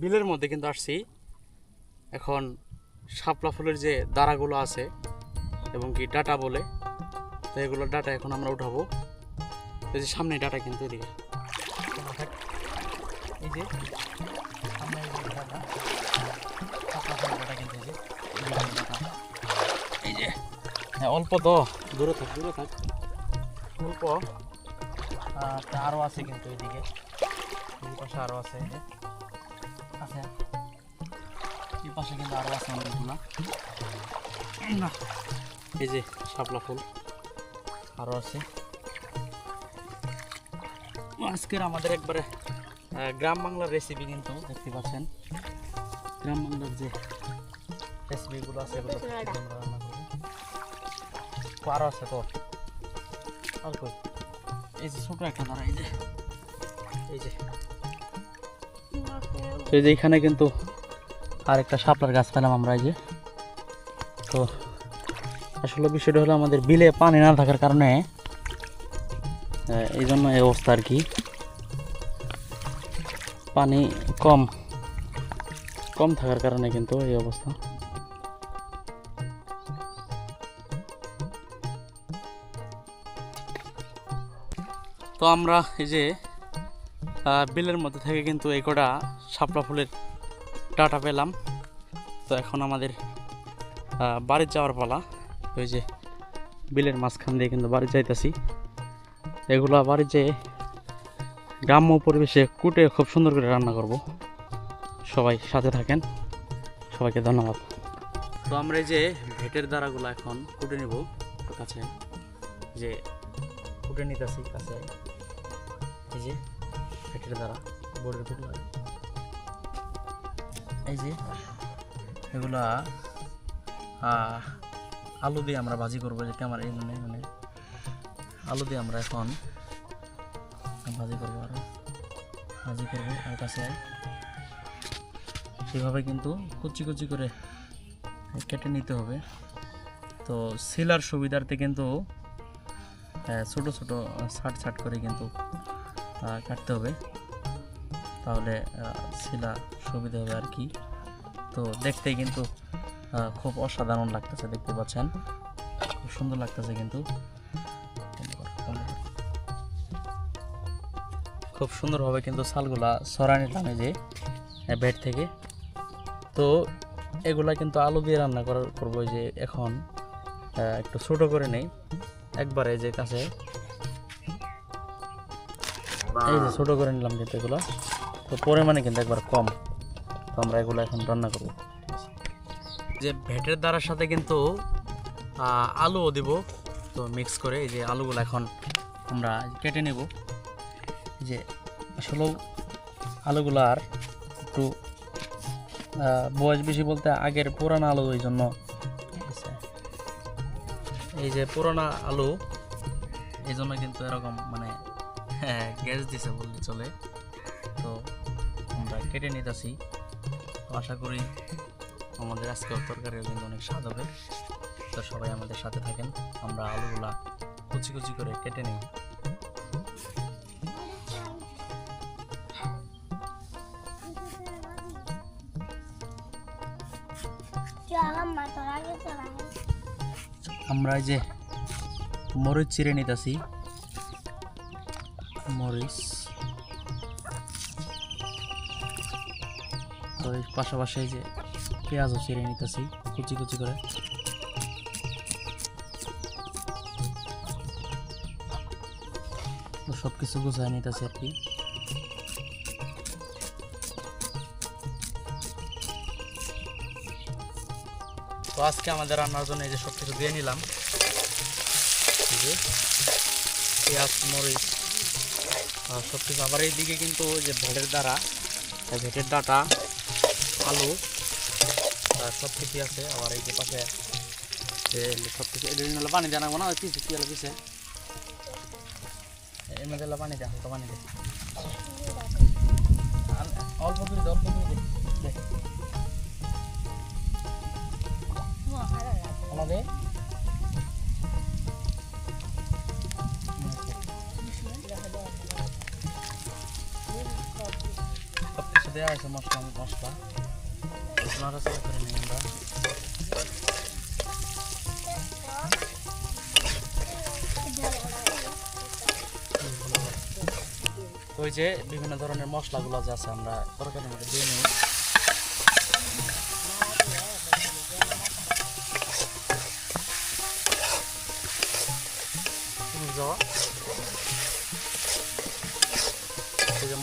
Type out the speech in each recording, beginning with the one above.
বিলের মধ্যে কিন্তু আসছি। এখন শাপলা ফুলের যে দাঁড়াগুলো আছে এবং কি ডাটা বলে, তো এগুলো ডাটা এখন আমরা উঠাবো। এই যে সামনে ডাটা কিন্তু এদিকে। হ্যাঁ অল্প তো, দূরে থাক দূরে থাক। অল্প আরও আছে কিন্তু এদিকে। আরও আছে এই যে। আছে। এই পাশে কিন্তু আরও আছে অনেকগুলো না এই যে শাপলা ফুল আরও আছে। আজকের আমাদের একবারে গ্রাম বাংলার রেসিপি কিন্তু দেখতে পাচ্ছেন। গ্রাম বাংলার যে রেসিপিগুলো আছে আরও আছে তো। আর এই যে ছোট একটা দাঁড়া এই যে। এই যে। তো এই যে এখানে কিন্তু আর একটা শাপলার গাছ পেলাম আমরা এই যে। তো আসলে বিষয়টা হলো আমাদের বিলে পানি না থাকার কারণে এই জন্য এই অবস্থা আর কি। পানি কম কম থাকার কারণে কিন্তু এই অবস্থা। তো আমরা এই যে বিলের মধ্যে থেকে কিন্তু এই কটা শাপলা ফুলের ডাটা পেলাম। তো এখন আমাদের বাড়ি যাওয়ার পালা। ওই যে বিলের মাঝখান দিয়ে কিন্তু বাড়ি যাইতেছি। এগুলো বাড়ি যে গ্রাম্য পরিবেশে কুটে খুব সুন্দর করে রান্না করব। সবাই সাথে থাকেন। সবাইকে ধন্যবাদ। তো আমরা যে ভেটের দ্বারাগুলো এখন কুটে নেব। কাছে যে কুটে নিতেছি, কাছে। এই যে ভেটের দ্বারা বোর্ডের ভেট এই যে, এগুলা আলু দিয়ে আমরা ভাজি করব যেটা আমার এই মানে মানে আলু দিয়ে আমরা এখন ভাজি করব আরও, ভাজি করব আর কাছে। সেভাবে কিন্তু কুচি কুচি করে কেটে নিতে হবে। তো সিলার সুবিধার্থে কিন্তু ছোট ছোট ছাট ছাট করে কিন্তু কাটতে হবে। তাহলে শিলা সুবিধা হবে আর কি। তো দেখতে কিন্তু খুব অসাধারণ লাগতেছে, দেখতে পাচ্ছেন। খুব সুন্দর লাগতেছে কিন্তু। খুব সুন্দরভাবে কিন্তু শালগুলা নিলাম এই যে বেড থেকে। তো এগুলা কিন্তু আলু দিয়ে রান্না করার, করব যে এখন। একটু ছোট করে নেই, একবারে যে কাছে। এই যে ছোট করে নিলাম কিন্তু এগুলো। তো পরিমাণে কিন্তু একবার কম। তো আমরা এগুলো এখন রান্না করব। যে ভেটের দ্বারার সাথে কিন্তু আলুও দিব। তো মিক্স করে এই যে আলুগুলো এখন আমরা কেটে নেব। যে আসলে আলুগুলো আর একটু বয়স বেশি বলতে আগের পুরানো আলু ওই জন্য এই যে পুরানা আলু, এই জন্য কিন্তু এরকম মানে হ্যাঁ গ্যাস দিছে বললে চলে। তো কেটে নিতেছি। তো আশা করি আমাদের আজকের তরকারিও কিন্তু অনেক স্বাদ হবে। তো সবাই আমাদের সাথে থাকেন। আমরা আলুগুলা কুচি কুচি করে কেটে নিই। আমরা যে মরিচ চিড়ে নিতেছি। মরিচ। তো এর পাশাপাশি যে পেঁয়াজও চিড়ে নিতেছি, কুচি কুচি করে। সব কিছু গুছাই নিতেছি আর কি। তো আজকে আমাদের রান্নার জন্য এই যে সব কিছু দিয়ে নিলাম। পেঁয়াজ, মরিচ, আর সব কিছু আবার এইদিকে কিন্তু ওই যে ভেটের দ্বারা, ভেটের ডাটা আলু সব কিছু আছে। আবার এই যে পাশে সব কিছু এটা নিলে পানি দেওয়া না কি হলো পিছে এর মধ্যে পানি দেয় হালকা পানি দেয় অল্প করে অল্প করে দেওয়া আছে মশলা মশলা। নাড়াচাড়া করে নিই আমরা ওই যে বিভিন্ন ধরনের মশলাগুলো যে আছে আমরা তরকারির মধ্যে দিয়ে নিই।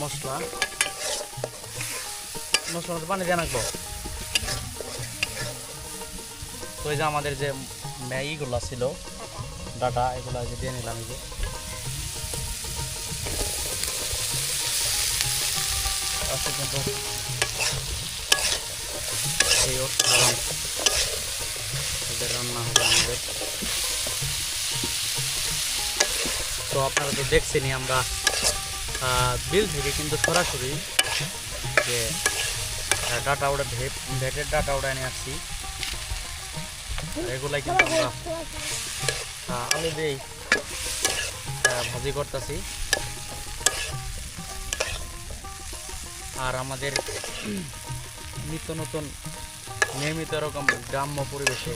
মশলা। মশলা পানি দিয়ে রাখব এই যে আমাদের যে ম্যাগিগুলো ছিল, ডাটা, এগুলো যে দিয়ে নিলাম যে। আজকে কিন্তু আমাদের। তো আপনারা তো দেখছেনই আমরা বিল থেকে কিন্তু সরাসরি যে ডাটা ওটা ভেট ভেটের ডাটা ওটা নিয়ে আসছি। এগুলাই কিন্তু আমরা দিয়েই আহ, ভাজি করতেছি। আর আমাদের নিত্য নতুন নিয়মিত এরকম গ্রাম্য পরিবেশে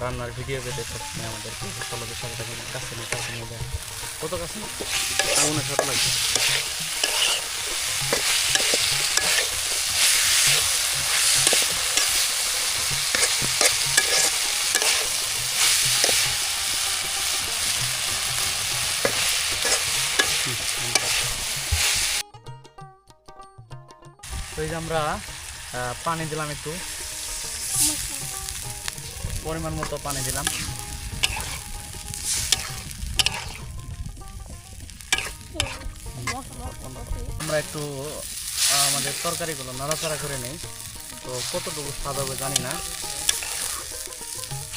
রান্নার ভিডিও পেতে সবসময় আমাদেরকে ফলোদের সাথে কাছে কত কাছে? আগুনের এই যে আমরা পানি দিলাম একটু। পরিমাণ মতো পানি দিলাম। আমরা একটু আমাদের তরকারিগুলো নাড়াচাড়া করে নেই। তো কতটুকু স্বাদ হবে জানি না।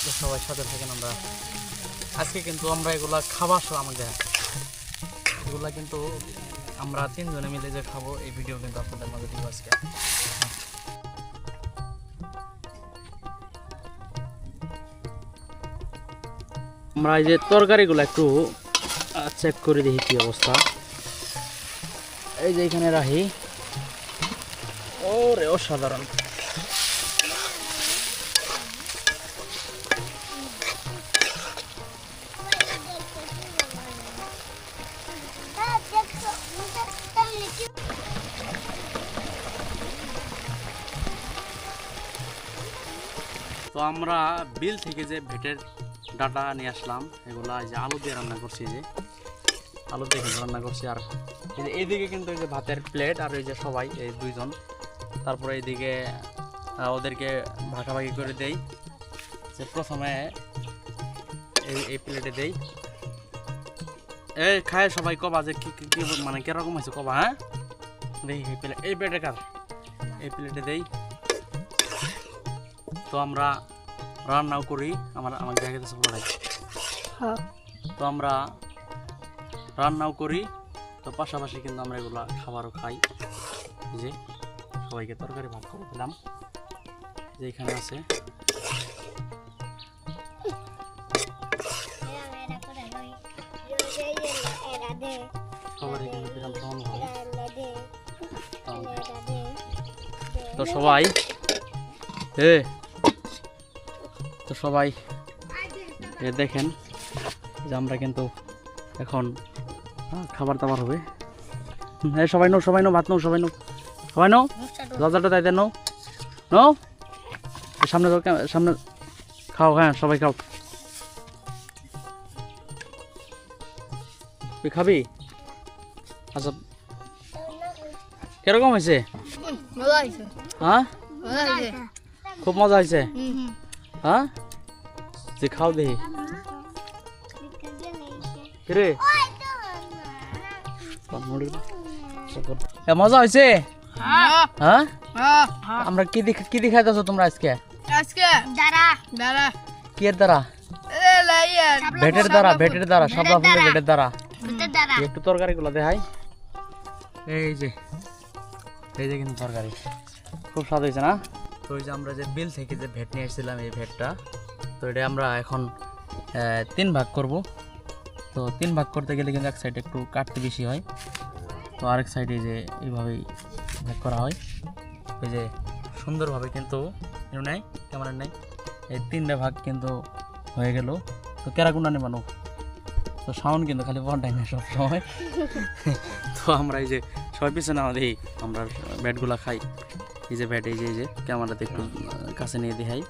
তো সবাই সাথে থাকেন আমরা। আজকে কিন্তু আমরা এগুলা খাবার আমাদের এগুলা কিন্তু আমরা তিনজনে মিলে যে খাব, এই ভিডিও কিন্তু আপনাদের মাঝে দিব আজকে। আমরা এই যে তরকারিগুলো একটু চেক করে দেখি কি অবস্থা। এই যে এখানে রাহি। ওরে অসাধারণ। তো আমরা বিল থেকে যে ভেটের ডাটা নিয়ে আসলাম, এগুলা যে আলু দিয়ে রান্না করছি যে। আলু দিয়ে রান্না করছি। আর এইদিকে কিন্তু এই যে ভাতের প্লেট আর এই যে সবাই, এই দুইজন। তারপরে এইদিকে ওদেরকে ভাগাভাগি করে দেই। যে প্রথমে এই এই প্লেটে দেই। এই খায় সবাই কবা যে কি মানে কীরকম হয়েছে কবা হ্যাঁ? দেখি, এই প্লেট এই প্লেটে কার? এই প্লেটে দেই। তো আমরা রান্নাও করি আমার আমার দেখা গেছে পুরোটাই তো আমরা রান্নাও করি তো পাশাপাশি কিন্তু আমরা এগুলা খাবারও খাই। যে সবাইকে তরকারি ভাগ করে দিলাম। যে এখানে আছে। সবারই কিন্তু দিলাম সমানভাবে তো সবাই এ তো সবাই দেখেন যে আমরা কিন্তু এখন খাবার দাবার হবে। এই সবাই নো সবাই নো ভাত নো সবাই নো সবাই নো রাজাটা তাই দেন নো নো সামনে সামনে খাও হ্যাঁ সবাই খাও। তুই খাবি? আচ্ছা। কীরকম হয়েছে? হ্যাঁ? খুব মজা হয়েছে? হ্যাঁ? যে খাও রে এ, মজা হয়েছে? হ্যাঁ? আমরা কি কি দেখাইতেছো তোমরা আজকে? আজকে দাঁড়া দাঁড়া কি এর দ্বারা ভেটের দ্বারা। ভেটের দ্বারা। ফুলের ভেটের দ্বারা। একটু তরকারি গুলো দেখাই। এই যে এই যে কিন্তু তরকারি। খুব স্বাদ হয়েছে না? তো ওই যে আমরা যে বিল থেকে যে ভেট নিয়ে এসেছিলাম এই ভেটটা তো এটা আমরা এখন তিন ভাগ করব। তো তিন ভাগ করতে গেলে কিন্তু এক সাইডে একটু কাটতে বেশি হয়। তো আরেক সাইডে যে এইভাবেই ভাগ করা হয়। ওই যে সুন্দরভাবে কিন্তু এর নাই ক্যামেরার নাই এই তিনটা ভাগ কিন্তু হয়ে গেল। তো কেরাকুন্ডা নেবানো। তো সাউন্ড কিন্তু খালি বন্টাই না সব সময় তো আমরা এই যে সবাই পিছনে আমাদের আমরা ব্যাটগুলা খাই। এই যে ব্যাট এই যে এই যে ক্যামেরাতে একটু কাছে নিয়ে দেখাই।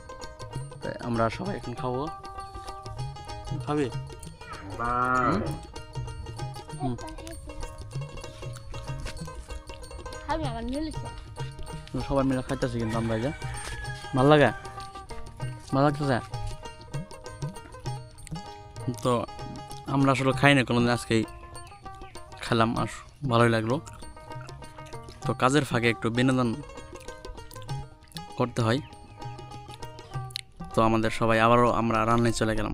আমরা সবাই এখন খাব। খাবে? সবাই মিলে খাইতেছি কিন্তু আমরা এই যে। ভালো লাগে? ভালো লাগতেছে? তো আমরা আসলে খাই না কোনোদিন আজকেই খেলাম আর ভালোই লাগল। তো কাজের ফাঁকে একটু বিনোদন করতে হয়। তো আমাদের সবাই আবারও আমরা রান্নায় চলে গেলাম।